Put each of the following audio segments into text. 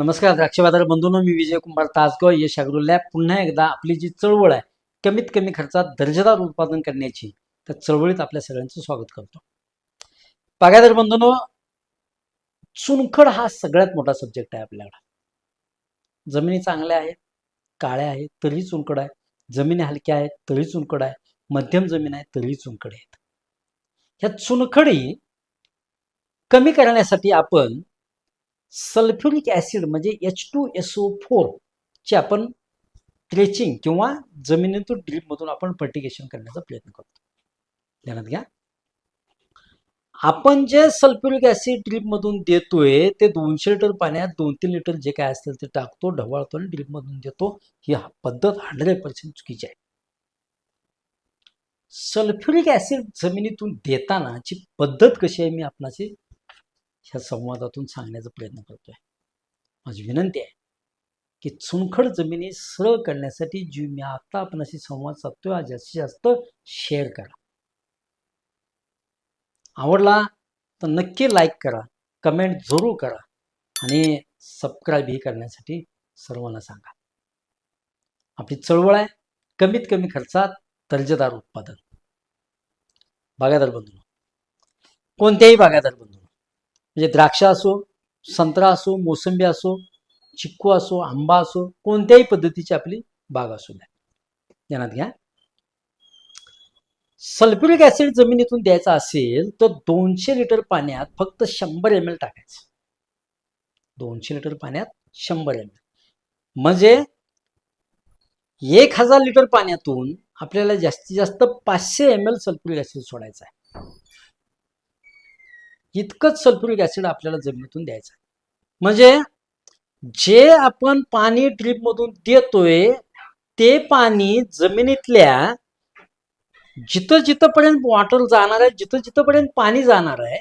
नमस्कार द्राक्ष बाजार बंधूंनो मी विजय कुमार तासगाव यश अॅग्रो लॅब. पुन्हा एकदा आपली जी चळवळ आहे कमीत कमी खर्चात दर्जेदार उत्पादन करण्याची त्या चळवळीत आपल्या सगळ्यांचं स्वागत करतो. बागायदार बंधूंनो चुनखड हा सगळ्यात मोठा सब्जेक्ट आहे आपल्याकडे जमिनी चांगल्या आहेत काळ्या आहेत तरी चुनखड आहे. जमिनी हलक्या आहेत तरी चुनखड आहे. मध्यम जमीन आहे तरी चुनखड आहेत. ह्या चुनखडी कमी करण्यासाठी आपण सल्फ्युरिक ॲसिड म्हणजे H two S O four चे आपण ट्रेचिंग किंवा जमिनीतून ड्रीपमधून आपण फर्टिगेशन करण्याचा प्रयत्न करतो. ध्यानात घ्या. आपण जे सल्फ्युरिक ॲसिड ड्रीपमधून देतोय ते दोनशे लिटर पाण्यात दोन तीन लिटर जे काय असेल ते टाकतो ढवळतो आणि ड्रीपमधून देतो. ही पद्धत हंड्रेड पर्सेंट चुकीची आहे. सल्फ्युरिक ॲसिड जमिनीतून देतानाची पद्धत कशी आहे? मी आपणाशी ह्या संवादातून सांगण्याचा प्रयत्न करतोय. माझी विनंती आहे की चुनखड जमिनी सरळ करण्यासाठी जी मी आता आपणाशी संवाद साधतोय हा जास्तीत जास्त शेअर करा. आवडला तर नक्की लाईक करा कमेंट जरूर करा आणि सबस्क्राईबही करण्यासाठी सर्वांना सांगा. आपली चळवळ आहे कमीत कमी खर्चात दर्जेदार उत्पादन. बागायदार बंधू कोणत्याही बागायदार बंधू म्हणजे द्राक्ष असो संत्रा असो मोसंबी असो चिक्कू असो आंबा असो कोणत्याही पद्धतीची आपली बाग असू द्या. ध्यानात घ्या. सल्फ्युरिक ऍसिड जमिनीतून द्यायचा असेल तर दोनशे लिटर पाण्यात फक्त शंभर एम एल टाकायचं. दोनशे लिटर पाण्यात शंभर एम एल. म्हणजे एक हजार लिटर पाण्यातून आपल्याला जास्तीत जास्त पाचशे एम एल सल्फ्युरिक ऍसिड सोडायचं आहे. इतकंच सल्फ्युरिक ऍसिड आपल्याला जमिनीतून द्यायचं आहे. म्हणजे जे आपण पाणी ड्रीपमधून देतोय ते पाणी जमिनीतल्या जिथं जिथंपर्यंत वॉटर जाणार आहे जिथं जिथंपर्यंत पाणी जाणार आहे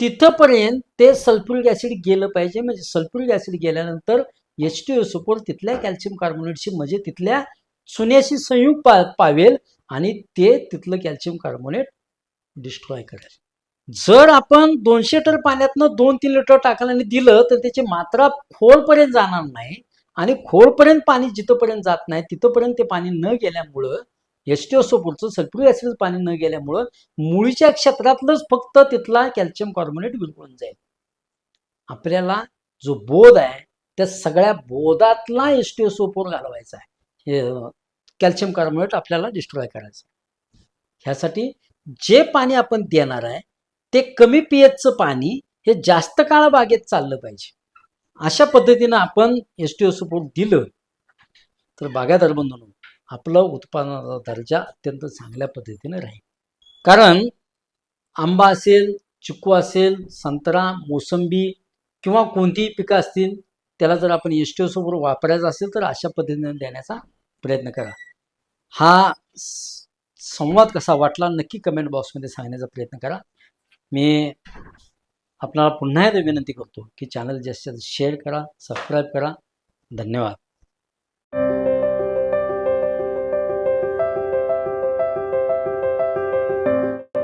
तिथंपर्यंत ते सल्फ्युरिक ऍसिड गेलं पाहिजे. म्हणजे सल्फ्युरिक ऍसिड गेल्यानंतर एच टी सोपोर तिथल्या कॅल्शियम कार्बोनेटशी म्हणजे तिथल्या चुन्याशी संयुग पा पावेल आणि ते तिथलं कॅल्शियम कार्बोनेट डिस्ट्रॉय करेल. जर आपण दोनशे लिटर पाण्यातनं दोन तीन लिटर टाकायला आणि दिलं तर त्याची मात्रा खोलपर्यंत जाणार नाही. आणि खोलपर्यंत पाणी जिथंपर्यंत जात नाही तिथंपर्यंत ते पाणी न गेल्यामुळं एच टी सोपोरचं सल्फ्युरिक ऍसिड पाणी न गेल्यामुळं मुळीच्या क्षेत्रातलंच फक्त तिथला कॅल्शियम कार्बोनेट विरघळून जाईल. आपल्याला जो बोध आहे त्या सगळ्या बोधातला एच टी घालवायचा आहे. कॅल्शियम कार्बोनेट आपल्याला डिस्ट्रॉय करायचं ह्यासाठी जे पाणी आपण देणार आहे ते कमी पीएचचं पाणी हे जास्त काळ बागेत चाललं पाहिजे. अशा पद्धतीनं आपण एस टी ओ सपोर्ट दिलं तर बागायदार बंधून आपलं उत्पादनाचा दर्जा अत्यंत चांगल्या पद्धतीने राहील. कारण आंबा असेल चिक्कू असेल संत्रा मोसंबी किंवा कोणतीही पिकं असतील त्याला जर आपण एस टी सोबत वापरायचं असेल तर अशा पद्धतीने देण्याचा प्रयत्न करा. हा संवाद कसा वाटला नक्की कमेंट बॉक्समध्ये सांगण्याचा प्रयत्न करा. मी आपल्याला पुन्हा एकदा विनंती करतो की चॅनल जास्तीत जास्त शेअर करा सबस्क्राईब करा. धन्यवाद.